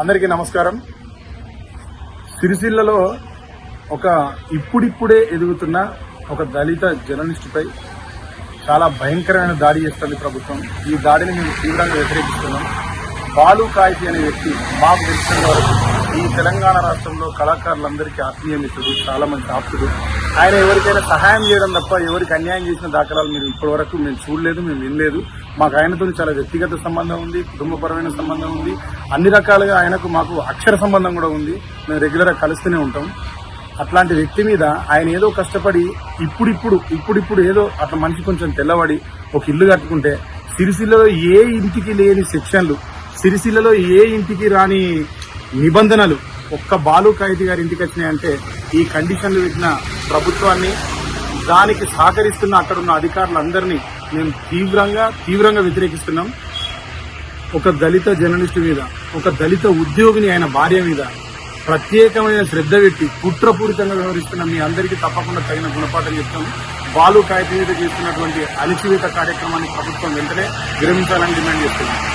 అందరికీ నమస్కారం. సిరిసిల్లలో ఒక ఇప్పుడిప్పుడే ఎదుగుతున్న ఒక దళిత జర్నలిస్టుపై చాలా భయంకరమైన దాడి చేస్తుంది ప్రభుత్వం. ఈ దాడిని మేము తీవ్రంగా వ్యతిరేకిస్తున్నాం. బాలు కాయితి అనే వ్యక్తి మాకు తెలిసిన వరకు ఈ తెలంగాణ రాష్ట్రంలో కళాకారులందరికీ ఆత్మీయ మిత్రుడు చాలా మంది ఆప్తుడు. ఆయన ఎవరికైనా సహాయం చేయడం తప్ప ఎవరికి అన్యాయం చేసిన దాఖలాలు మీరు ఇప్పటి వరకు మేము చూడలేదు మేము వినలేదు. మాకు ఆయనతో చాలా వ్యక్తిగత సంబంధం ఉంది కుటుంబపరమైన సంబంధం ఉంది. అన్ని రకాలుగా ఆయనకు మాకు అక్షర సంబంధం కూడా ఉంది. మేము రెగ్యులర్గా కలుస్తూనే ఉంటాం. అట్లాంటి వ్యక్తి మీద ఆయన ఏదో కష్టపడి ఇప్పుడిప్పుడు ఇప్పుడిప్పుడు ఏదో అట్లా మనిషి కొంచెం తెల్లబడి ఒక ఇల్లు కట్టుకుంటే సిరిసిల్లలో ఏ ఇంటికి లేని సెక్షన్లు సిరిసిల్లలో ఏ ఇంటికి రాని నిబంధనలు ఒక్క బాలు ఖైదీ గారి ఇంటికి వచ్చినాయంటే ఈ కండిషన్లు పెట్టిన ప్రభుత్వాన్ని దానికి సహకరిస్తున్న అక్కడున్న అధికారులందరినీ మేము తీవ్రంగా తీవ్రంగా వ్యతిరేకిస్తున్నాం. ఒక దళిత జర్నలిస్టు మీద ఒక దళిత ఉద్యోగిని ఆయన భార్య మీద ప్రత్యేకమైన శ్రద్ధ పెట్టి కుట్రపూరితంగా వ్యవహరిస్తున్న మీ అందరికీ తప్పకుండా తగిన గుణపాఠం చెప్తాం. బాలు కాగితం చేస్తున్నటువంటి అణిచివేత కార్యక్రమాన్ని ప్రభుత్వం వెంటనే విరమించాలని డిమాండ్ చేస్తున్నాం.